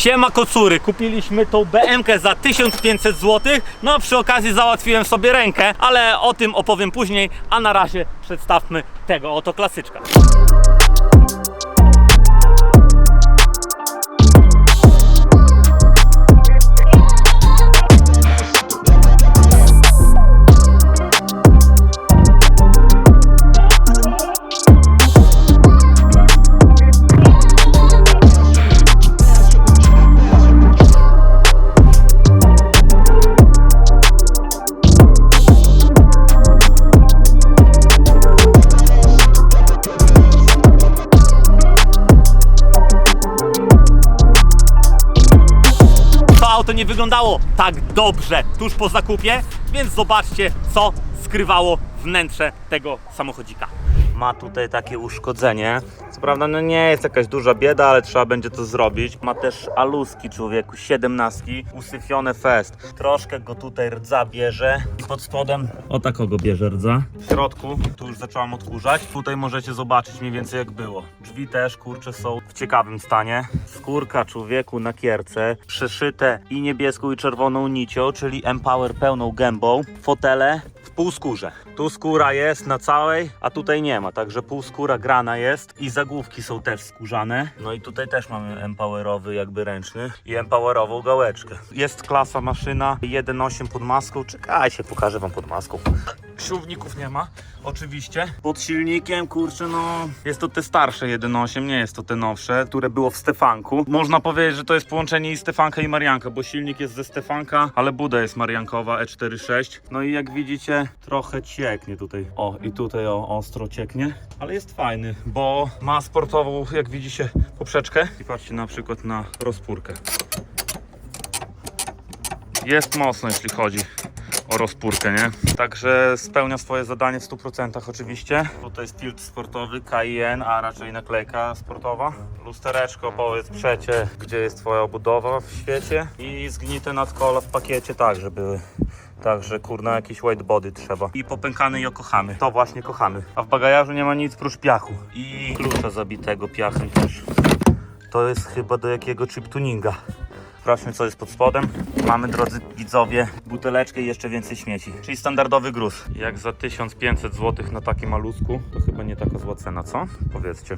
Siema kocury, kupiliśmy tą BMK za 1500 zł. No przy okazji załatwiłem sobie rękę, ale o tym opowiem później, a na razie przedstawmy tego oto klasyczka. Nie wyglądało tak dobrze tuż po zakupie, więc zobaczcie, co skrywało wnętrze tego samochodzika. Ma tutaj takie uszkodzenie. Co prawda, no nie jest jakaś duża bieda, ale trzeba będzie to zrobić. Ma też aluski człowieku, 17, usyfione fest. Troszkę go tutaj rdza bierze. I pod spodem o takogo bierze rdza. W środku, tu już zaczęłam odkurzać. Tutaj możecie zobaczyć mniej więcej jak było. Drzwi też, kurcze, są w ciekawym stanie. Skórka człowieku na kierce, przeszyte i niebieską i czerwoną nicią, czyli Empower pełną gębą. Fotele w półskórze. Tu skóra jest na całej, a tutaj nie ma, także półskóra grana jest i zagłówki są też skórzane. No i tutaj też mamy empowerowy jakby ręczny i empowerową gałeczkę. Jest klasa maszyna 1.8 pod maską. Czekajcie, pokażę wam pod maską. Śrubników nie ma, oczywiście. Pod silnikiem, kurczę, no jest to te starsze 1.8, nie jest to te nowsze, które było w Stefanku. Można powiedzieć, że to jest połączenie i Stefanka i Marianka, bo silnik jest ze Stefanka, ale buda jest Mariankowa E46. No i jak widzicie, trochę cieknie tutaj. O, i tutaj o, ostro cieknie, ale jest fajny, bo ma sportową, jak widzicie, poprzeczkę. I patrzcie na przykład na rozpórkę. Jest mocno, jeśli chodzi o rozpórkę, nie? Także spełnia swoje zadanie w 100% oczywiście. Tutaj jest tilt sportowy, KIN, a raczej naklejka sportowa. Lustereczko, powiedz przecie, gdzie jest twoja obudowa w świecie. I zgnite nadkola w pakiecie także były. Także kurna jakiś white body trzeba. I popękany Yokohamy. To właśnie kochamy. A w bagażu nie ma nic prócz piachu. I klucza zabitego piachem też. To jest chyba do jakiego chip tuninga. Sprawdźmy co jest pod spodem. Mamy drodzy widzowie buteleczkę i jeszcze więcej śmieci. Czyli standardowy gruz. Jak za 1500 zł na takim malusku, to chyba nie taka zła cena, co? Powiedzcie.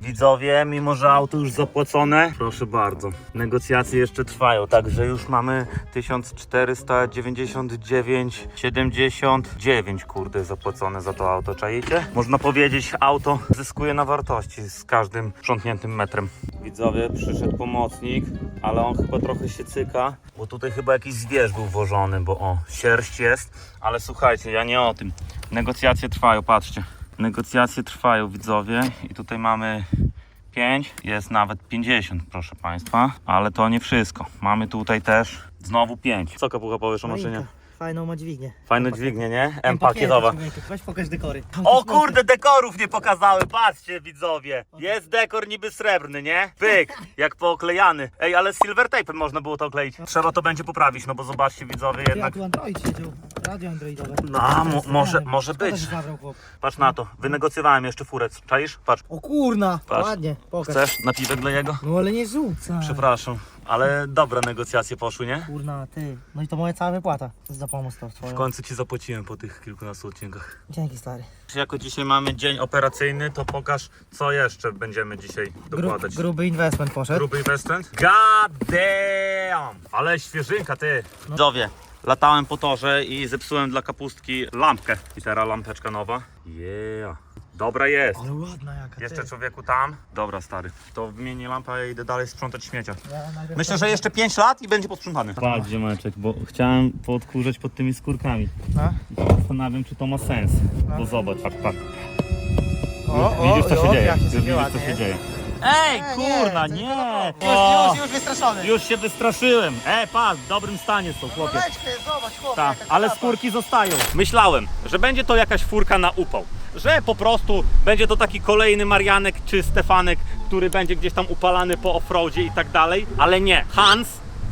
Widzowie, mimo że auto już zapłacone, proszę bardzo, negocjacje jeszcze trwają, także już mamy 1499,79 kurde zapłacone za to auto, czaicie? Można powiedzieć, auto zyskuje na wartości z każdym sprzątniętym metrem. Widzowie, przyszedł pomocnik, ale on chyba trochę się cyka, bo tutaj chyba jakiś zwierz był włożony, bo o, sierść jest, ale słuchajcie, ja nie o tym. Negocjacje trwają, patrzcie. Negocjacje trwają, widzowie, i tutaj mamy 5, jest nawet 50, proszę Państwa, ale to nie wszystko. Mamy tutaj też znowu 5. Co kapucha powiesz o maszynie? Fajną ma dźwignię. Fajne dźwignie, nie? M M-pakiety, pakietowa. człowieku. Weź pokaż dekory. O kurde, dekorów nie pokazały, patrzcie widzowie. Jest dekor niby srebrny, nie? Pyk, jak pooklejany. Ej, ale z silver tape'em można było to okleić. Trzeba to będzie poprawić, no bo zobaczcie widzowie jednak. tu Android siedział. Radio Androidowe. No, mo- może, może Szkoda, być. że zabrał chłop. Patrz na to, wynegocjowałem jeszcze furec. Czaisz? Patrz. O kurna, Patrz. ładnie, pokaż. Chcesz napiwek dla jego? No ale nie rzucaj. Przepraszam, ale dobre negocjacje poszły, nie? Kurna, ty. No i to moja cała wypłata za pomoc to W twoją. końcu ci zapłaciłem po tych kilkunastu odcinkach. Dzięki stary. Jako dzisiaj mamy dzień operacyjny, to pokaż co jeszcze będziemy dzisiaj Gru, dokładać. gruby investment poszedł. Gruby investment? God damn! Ale świeżynka ty! Widzowie, latałem po torze i zepsułem dla kapustki lampkę. I teraz lampeczka nowa. Yeah. Dobra jest. Ale ładna jaka, Jeszcze ty. człowieku tam. Dobra stary. To wymienię lampę i idę dalej sprzątać śmiecia. Ja najpierw Myślę, to- że jeszcze 5 lat i będzie posprzątany. Patrz ziomeczek, bo chciałem podkurzać pod tymi skórkami. No. Zastanawiam, czy to ma sens. Bo zobacz, patrz, patrz. O, o, Widzisz, co się o, dzieje. jak Już widzisz, co ładnie. się dzieje. Ej, Nie, kurna, to nie! tylko- O, Już, już, już wystraszony. już się wystraszyłem. Ej, patrz, w dobrym stanie są, chłopie. Leczkę, zobacz chłopie. Tak, jaka ale klapa. skórki zostają. Myślałem, że będzie to jakaś furka na upał. Że po prostu będzie to taki kolejny Marianek czy Stefanek, który będzie gdzieś tam upalany po offroadzie i tak dalej. Ale nie, Hans,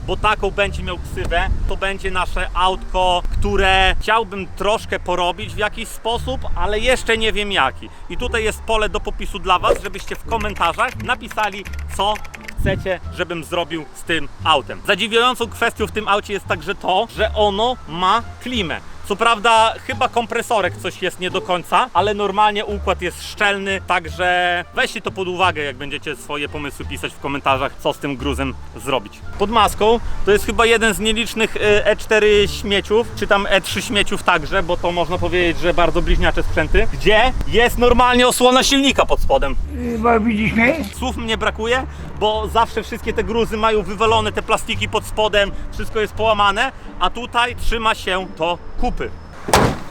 bo taką będzie miał ksywę, to będzie nasze autko, które chciałbym troszkę porobić w jakiś sposób, ale jeszcze nie wiem jaki. I tutaj jest pole do popisu dla Was, żebyście w komentarzach napisali, co chcecie, żebym zrobił z tym autem. Zadziwiającą kwestią w tym aucie jest także to, że ono ma klimę. Co prawda, chyba kompresorek coś jest nie do końca, ale normalnie układ jest szczelny, także weźcie to pod uwagę, jak będziecie swoje pomysły pisać w komentarzach, co z tym gruzem zrobić. Pod maską to jest chyba jeden z nielicznych y, E4 śmieciów, czy tam E3 śmieciów także, bo to można powiedzieć, że bardzo bliźniacze sprzęty, gdzie jest normalnie osłona silnika pod spodem. Bo widzisz mnie? Słów mnie brakuje, bo zawsze wszystkie te gruzy mają wywalone te plastiki pod spodem, wszystko jest połamane, a tutaj trzyma się to kupy.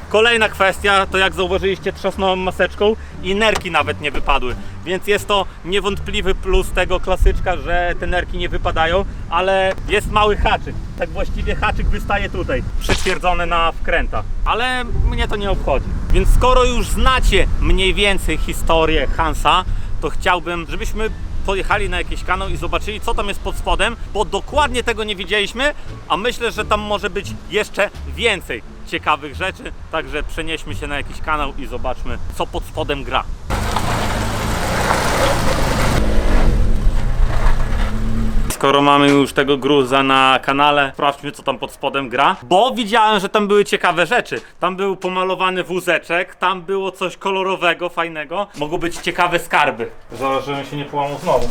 Kolejna kwestia to jak zauważyliście trzasnąłem maseczką i nerki nawet nie wypadły, więc jest to niewątpliwy plus tego klasyczka, że te nerki nie wypadają, ale jest mały haczyk, tak właściwie haczyk wystaje tutaj, przytwierdzony na wkręta, ale mnie to nie obchodzi. Więc skoro już znacie mniej więcej historię Hansa, to chciałbym, żebyśmy pojechali na jakiś kanał i zobaczyli, co tam jest pod spodem, bo dokładnie tego nie widzieliśmy, a myślę, że tam może być jeszcze więcej ciekawych rzeczy. Także przenieśmy się na jakiś kanał i zobaczmy, co pod spodem gra. Skoro mamy już tego gruza na kanale, sprawdźmy co tam pod spodem gra. Bo widziałem, że tam były ciekawe rzeczy. Tam był pomalowany wózeczek, tam było coś kolorowego, fajnego. Mogą być ciekawe skarby. Zaraz, żebym się nie połamał znowu.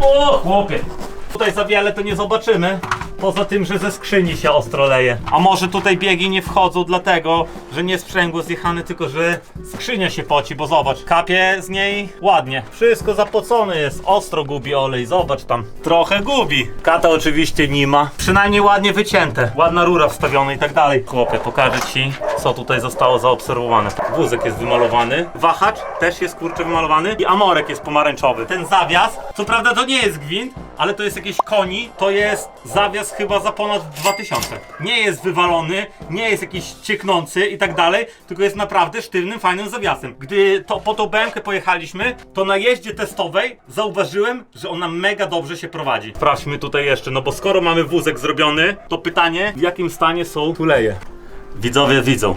O, chłopie! Tutaj za wiele to nie zobaczymy. Poza tym, że ze skrzyni się ostro leje. A może tutaj biegi nie wchodzą dlatego, że nie sprzęgło zjechane, tylko że skrzynia się poci, bo zobacz, kapie z niej ładnie. Wszystko zapocone jest, ostro gubi olej, zobacz tam. Trochę gubi. Kata oczywiście nie ma. Przynajmniej ładnie wycięte. Ładna rura wstawiona i tak dalej. Chłopie, pokażę ci, co tutaj zostało zaobserwowane. Wózek jest wymalowany, wahacz też jest kurczę wymalowany i amorek jest pomarańczowy. Ten zawias, co prawda to nie jest gwint, ale to jest jakieś koni, to jest zawias chyba za ponad 2000. Nie jest wywalony, nie jest jakiś cieknący i tak dalej, tylko jest naprawdę sztywnym, fajnym zawiasem. Gdy to po tą BMK pojechaliśmy, to na jeździe testowej zauważyłem, że ona mega dobrze się prowadzi. Sprawdźmy tutaj jeszcze, no bo skoro mamy wózek zrobiony, to pytanie, w jakim stanie są tuleje. Widzowie widzą.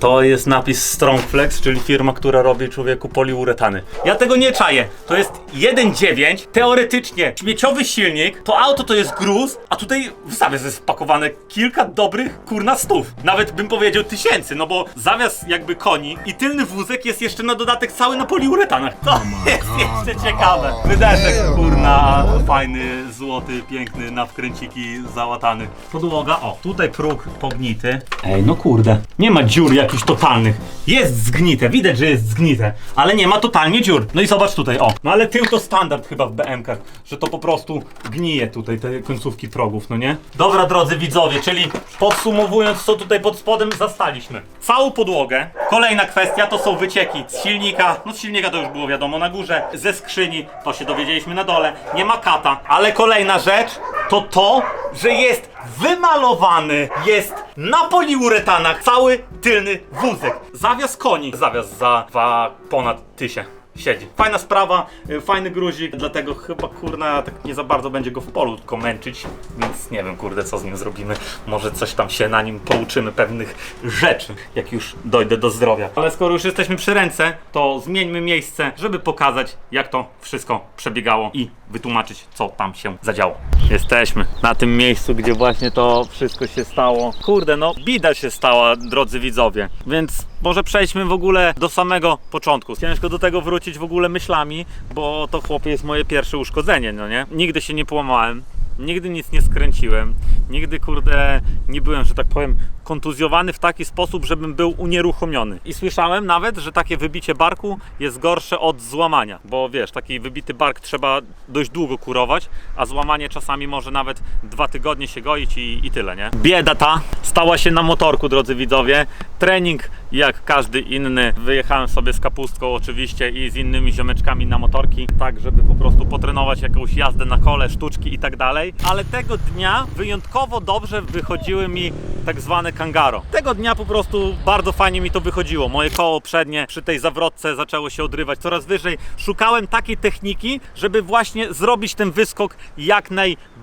To jest napis Strongflex, czyli firma, która robi człowieku poliuretany. Ja tego nie czaję. To jest 1.9, teoretycznie śmieciowy silnik, to auto to jest gruz, a tutaj w zawias jest wpakowane kilka dobrych kurna stów. Nawet bym powiedział tysięcy, no bo zawias jakby koni i tylny wózek jest jeszcze na dodatek cały na poliuretanach. To jest jeszcze ciekawe. Wydeszek kurna, fajny, złoty, piękny, na wkręciki załatany. Podłoga, o, tutaj próg pognity. Ej, no kurde, nie ma dziur jakichś totalnych. Jest zgnite, widać, że jest zgnite, ale nie ma totalnie dziur. No i zobacz tutaj, o. No ale tył to standard chyba w BM-kach, że to po prostu gnije tutaj, te końcówki progów, no nie? Dobra, drodzy widzowie, czyli podsumowując, co tutaj pod spodem zastaliśmy. Całą podłogę. Kolejna kwestia to są wycieki z silnika. No z silnika to już było wiadomo na górze. Ze skrzyni to się dowiedzieliśmy na dole. Nie ma kata. Ale kolejna rzecz to to, że jest wymalowany, jest na poliuretanach cały tylny wózek. Zawias koni. Zawias za dwa ponad tysię. Siedzi. Fajna sprawa, y, fajny gruzik, dlatego chyba kurna tak nie za bardzo będzie go w polu tylko męczyć, więc nie wiem kurde co z nim zrobimy. Może coś tam się na nim pouczymy pewnych rzeczy, jak już dojdę do zdrowia. Ale skoro już jesteśmy przy ręce, to zmieńmy miejsce, żeby pokazać jak to wszystko przebiegało i wytłumaczyć co tam się zadziało. Jesteśmy na tym miejscu, gdzie właśnie to wszystko się stało. Kurde, no bida się stała, drodzy widzowie. Więc może przejdźmy w ogóle do samego początku. Ciężko do tego wrócić w ogóle myślami, bo to chłopie jest moje pierwsze uszkodzenie, no nie? Nigdy się nie połamałem. Nigdy nic nie skręciłem. Nigdy, kurde, nie byłem, że tak powiem, kontuzjowany w taki sposób, żebym był unieruchomiony. I słyszałem nawet, że takie wybicie barku jest gorsze od złamania, bo wiesz, taki wybity bark trzeba dość długo kurować, a złamanie czasami może nawet dwa tygodnie się goić i, i tyle, nie? Bieda ta stała się na motorku, drodzy widzowie. Trening jak każdy inny. Wyjechałem sobie z kapustką oczywiście i z innymi ziomeczkami na motorki, tak żeby po prostu potrenować jakąś jazdę na kole, sztuczki i tak dalej. Ale tego dnia wyjątkowo dobrze wychodziły mi tak zwane Kangaro. Tego dnia po prostu bardzo fajnie mi to wychodziło. Moje koło przednie przy tej zawrotce zaczęło się odrywać coraz wyżej. Szukałem takiej techniki, żeby właśnie zrobić ten wyskok jak najbardziej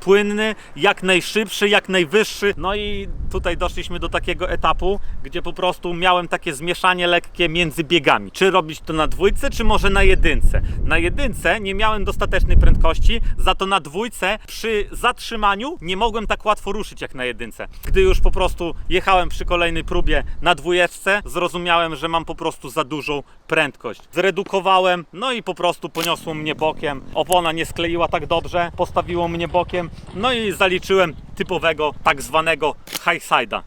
płynny, jak najszybszy, jak najwyższy. No i tutaj doszliśmy do takiego etapu, gdzie po prostu miałem takie zmieszanie lekkie między biegami. Czy robić to na dwójce, czy może na jedynce. Na jedynce nie miałem dostatecznej prędkości, za to na dwójce przy zatrzymaniu nie mogłem tak łatwo ruszyć jak na jedynce. Gdy już po prostu jechałem przy kolejnej próbie na dwójeczce, zrozumiałem, że mam po prostu za dużą prędkość. Zredukowałem, no i po prostu poniosło mnie bokiem. Opona nie skleiła tak dobrze, postawiło mnie bokiem, no i zaliczyłem typowego tak zwanego high side'a.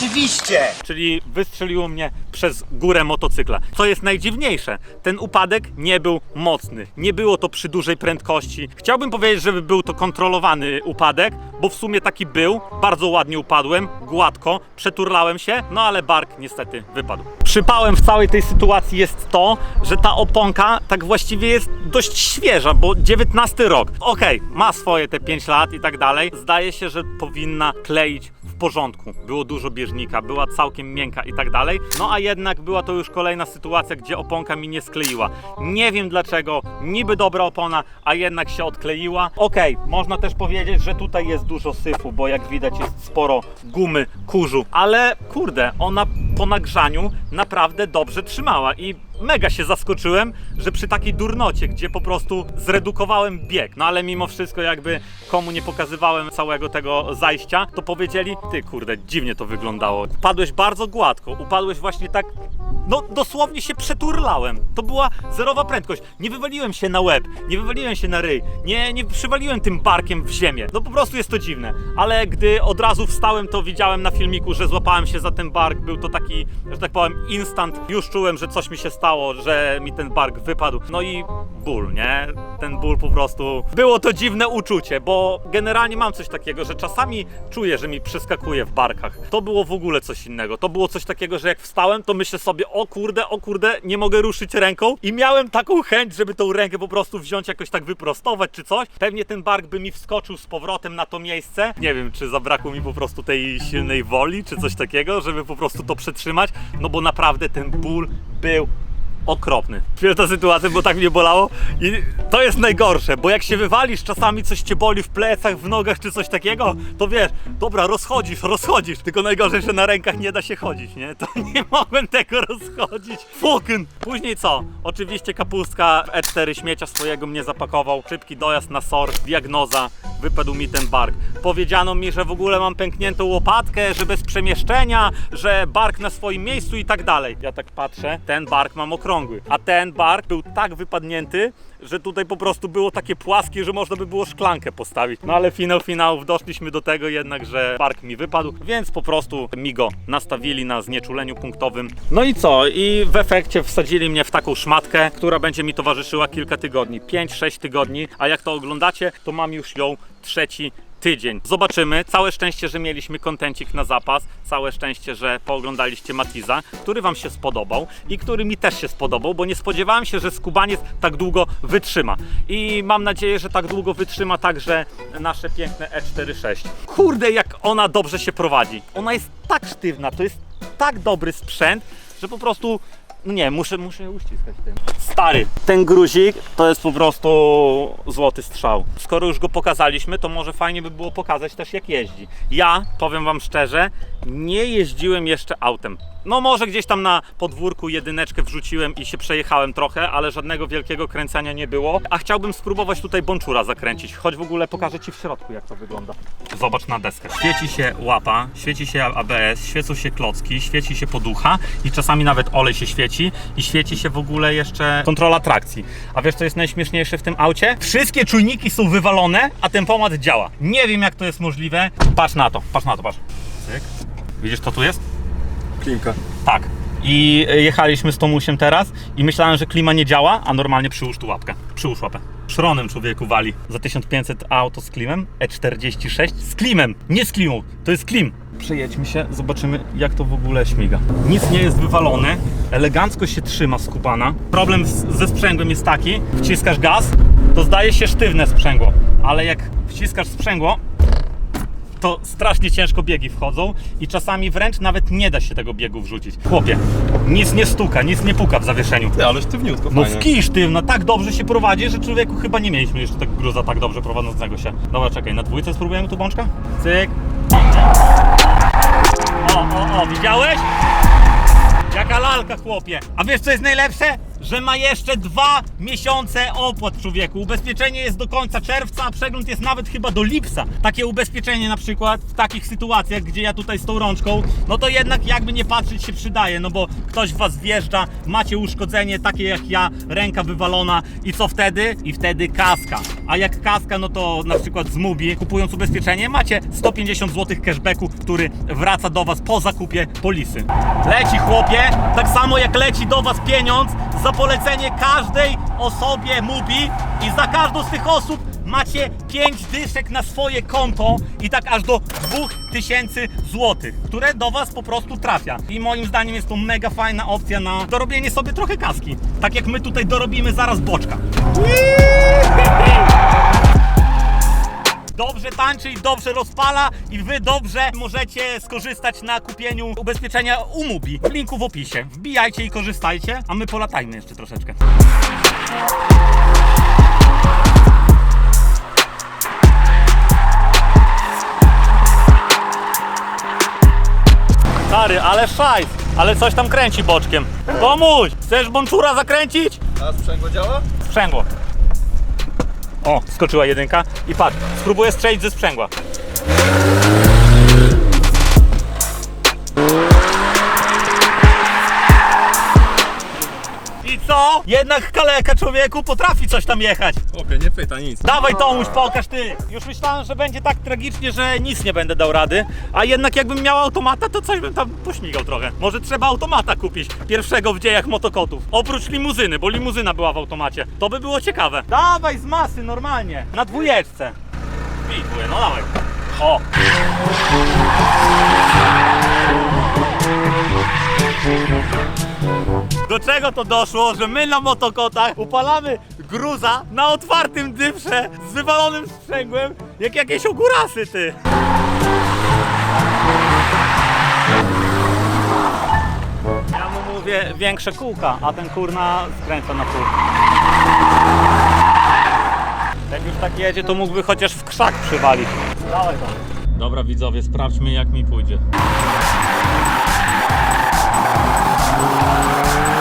Rzeczywiście! czyli wystrzeliło mnie przez górę motocykla. Co jest najdziwniejsze, ten upadek nie był mocny. Nie było to przy dużej prędkości. Chciałbym powiedzieć, żeby był to kontrolowany upadek, bo w sumie taki był. Bardzo ładnie upadłem, gładko, przeturlałem się, no ale bark niestety wypadł. Przypałem w całej tej sytuacji jest to, że ta oponka tak właściwie jest dość świeża, bo 19 rok. Okej, ma swoje te 5 lat i tak dalej. Zdaje się, że powinna kleić w porządku. Było dużo bieżnika, była całkiem miękka i tak dalej. No a jednak była to już kolejna sytuacja, gdzie oponka mi nie skleiła. Nie wiem dlaczego, niby dobra opona, a jednak się odkleiła. Okej, można też powiedzieć, że tutaj jest dużo syfu, bo jak widać jest sporo gumy, kurzu, ale kurde, ona po nagrzaniu naprawdę dobrze trzymała i mega się zaskoczyłem, że przy takiej durnocie, gdzie po prostu zredukowałem bieg, no ale mimo wszystko jakby komu nie pokazywałem całego tego zajścia, to powiedzieli, ty kurde, dziwnie to wyglądało. Upadłeś bardzo gładko, upadłeś właśnie tak, no dosłownie się przeturlałem. To była zerowa prędkość. Nie wywaliłem się na łeb, nie wywaliłem się na ryj, nie, nie przywaliłem tym barkiem w ziemię. No po prostu jest to dziwne. Ale gdy od razu wstałem, to widziałem na filmiku, że złapałem się za ten bark. Był to taki, że tak powiem, instant. Już czułem, że coś mi się stało, że mi ten bark wypadł. No i ból, nie? Ten ból po prostu. Było to dziwne uczucie, bo generalnie mam coś takiego, że czasami czuję, że mi przeskakuje w barkach. To było w ogóle coś innego. To było coś takiego, że jak wstałem, to myślę sobie, o kurde, o kurde, nie mogę ruszyć ręką. I miałem taką chęć, żeby tą rękę po prostu wziąć, jakoś tak wyprostować czy coś. Pewnie ten bark by mi wskoczył z powrotem na to miejsce. Nie wiem, czy zabrakło mi po prostu tej silnej woli, czy coś takiego, żeby po prostu to przetrzymać. No bo naprawdę ten ból był okropny. Świetna sytuacja, bo tak mnie bolało i to jest najgorsze, bo jak się wywalisz, czasami coś cię boli w plecach, w nogach czy coś takiego, to wiesz, dobra, rozchodzisz, rozchodzisz, tylko najgorzej, że na rękach nie da się chodzić, nie? To nie mogłem tego rozchodzić. Fucking! Później co? Oczywiście kapustka E4 śmiecia swojego mnie zapakował, szybki dojazd na SOR, diagnoza, wypadł mi ten bark. Powiedziano mi, że w ogóle mam pękniętą łopatkę, że bez przemieszczenia, że bark na swoim miejscu i tak dalej. Ja tak patrzę, ten bark mam okrągły, a ten bark był tak wypadnięty, że tutaj po prostu było takie płaskie, że można by było szklankę postawić. No ale finał finałów doszliśmy do tego jednak, że bark mi wypadł, więc po prostu mi go nastawili na znieczuleniu punktowym. No i co? I w efekcie wsadzili mnie w taką szmatkę, która będzie mi towarzyszyła kilka tygodni, 5-6 tygodni, a jak to oglądacie, to mam już ją trzeci tydzień. Zobaczymy. Całe szczęście, że mieliśmy kontencik na zapas. Całe szczęście, że pooglądaliście Matiza, który Wam się spodobał i który mi też się spodobał, bo nie spodziewałem się, że skubaniec tak długo wytrzyma. I mam nadzieję, że tak długo wytrzyma także nasze piękne E46. Kurde, jak ona dobrze się prowadzi. Ona jest tak sztywna, to jest tak dobry sprzęt, że po prostu nie, muszę, muszę uściskać tym. Stary, ten gruzik to jest po prostu złoty strzał. Skoro już go pokazaliśmy, to może fajnie by było pokazać też jak jeździ. Ja, powiem wam szczerze, nie jeździłem jeszcze autem. No może gdzieś tam na podwórku jedyneczkę wrzuciłem i się przejechałem trochę, ale żadnego wielkiego kręcenia nie było. A chciałbym spróbować tutaj bączura zakręcić, choć w ogóle pokażę Ci w środku jak to wygląda. Zobacz na deskę. Świeci się łapa, świeci się ABS, świecą się klocki, świeci się poducha i czasami nawet olej się świeci i świeci się w ogóle jeszcze kontrola trakcji. A wiesz co jest najśmieszniejsze w tym aucie? Wszystkie czujniki są wywalone, a tempomat działa. Nie wiem jak to jest możliwe. Patrz na to, patrz na to, patrz. Cyk. Widzisz co tu jest? Klimka. Tak. I e, jechaliśmy z Tomusiem teraz i myślałem, że klima nie działa, a normalnie przyłóż tu łapkę. Przyłóż łapę. Szronem człowieku wali. Za 1500 auto z klimem, E46 z klimem, nie z klimą, to jest klim. Przejedźmy się, zobaczymy jak to w ogóle śmiga. Nic nie jest wywalone, elegancko się trzyma skubana. Problem z, ze sprzęgłem jest taki, wciskasz gaz to zdaje się sztywne sprzęgło, ale jak wciskasz sprzęgło, to strasznie ciężko biegi wchodzą i czasami wręcz nawet nie da się tego biegu wrzucić. Chłopie, nic nie stuka, nic nie puka w zawieszeniu. Ty, ale sztywniutko, No fajnie. w kij sztywno, tak dobrze się prowadzi, że człowieku chyba nie mieliśmy jeszcze tak gruza tak dobrze prowadzącego się. Dobra, czekaj, na dwójce spróbujemy tu bączka? Cyk. O, o, o, widziałeś? Jaka lalka, chłopie. A wiesz co jest najlepsze? Że ma jeszcze dwa miesiące opłat, człowieku. Ubezpieczenie jest do końca czerwca, a przegląd jest nawet chyba do lipca. Takie ubezpieczenie na przykład w takich sytuacjach, gdzie ja tutaj z tą rączką, no to jednak jakby nie patrzeć się przydaje, no bo ktoś w was wjeżdża, macie uszkodzenie takie jak ja, ręka wywalona i co wtedy? I wtedy kaska. A jak kaska, no to na przykład z Mubi, kupując ubezpieczenie, macie 150 zł cashbacku, który wraca do was po zakupie polisy. Leci chłopie, tak samo jak leci do was pieniądz za polecenie każdej osobie Mubi i za każdą z tych osób macie 5 dyszek na swoje konto i tak aż do 2000 złotych, które do was po prostu trafia. I moim zdaniem jest to mega fajna opcja na dorobienie sobie trochę kaski. Tak jak my tutaj dorobimy zaraz boczka. Dobrze tańczy i dobrze rozpala i wy dobrze możecie skorzystać na kupieniu ubezpieczenia Umubi. W linku w opisie. Wbijajcie i korzystajcie, a my polatajmy jeszcze troszeczkę. Stary, ale szajs, ale coś tam kręci boczkiem. Pomóż! Chcesz bączura zakręcić? A sprzęgło działa? Sprzęgło. O, skoczyła jedynka. I patrz, spróbuję strzelić ze sprzęgła. Jednak kaleka człowieku potrafi coś tam jechać. Chłopie, nie pyta nic. Dawaj Tomuś, pokaż ty. Już myślałem, że będzie tak tragicznie, że nic nie będę dał rady. A jednak jakbym miał automata, to coś bym tam pośmigał trochę. Może trzeba automata kupić. Pierwszego w dziejach motokotów. Oprócz limuzyny, bo limuzyna była w automacie. To by było ciekawe. Dawaj z masy, normalnie. Na dwójeczce. Widły, no dawaj. O. Do czego to doszło, że my na motokotach upalamy gruza na otwartym dyfrze z wywalonym sprzęgłem, jak jakieś ogórasy, ty. Ja mu mówię większe kółka, a ten kurna skręca na pół. Jak już tak jedzie, to mógłby chociaż w krzak przywalić. Dawaj to. Dobra widzowie, sprawdźmy jak mi pójdzie. Sprzęgło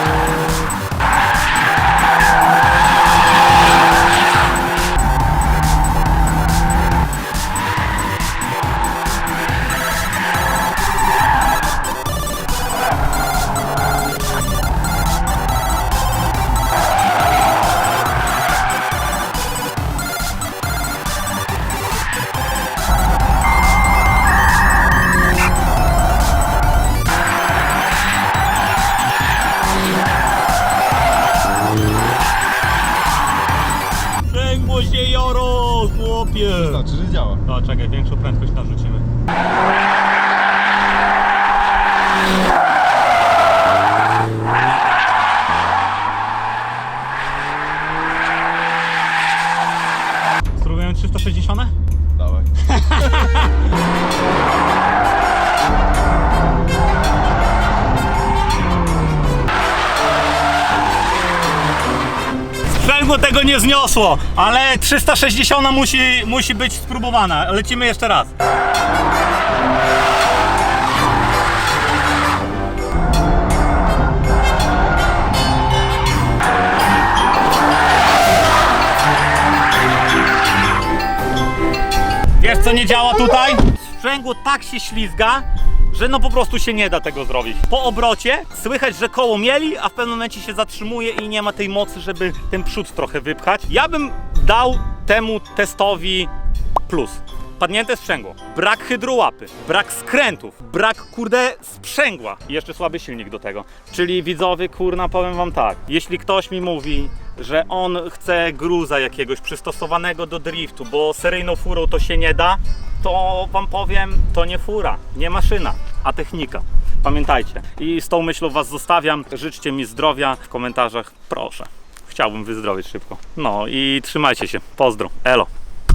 Sprzęgło tego nie zniosło, ale 360 musi, musi być spróbowana. Lecimy jeszcze raz. Wiesz co nie działa tutaj? Sprzęgło tak się ślizga, że no po prostu się nie da tego zrobić. Po obrocie słychać, że koło mieli, a w pewnym momencie się zatrzymuje i nie ma tej mocy, żeby ten przód trochę wypchać. Ja bym dał temu testowi plus. Padnięte sprzęgło, brak hydrołapy, brak skrętów, brak kurde sprzęgła i jeszcze słaby silnik do tego. Czyli widzowie, kurna, powiem wam tak, jeśli ktoś mi mówi, że on chce gruza jakiegoś przystosowanego do driftu, bo seryjną furą to się nie da, to wam powiem, to nie fura, nie maszyna, a technika. Pamiętajcie. I z tą myślą was zostawiam. Życzcie mi zdrowia w komentarzach, proszę. chciałbym wyzdrowieć szybko. No i trzymajcie się. Pozdro. Elo.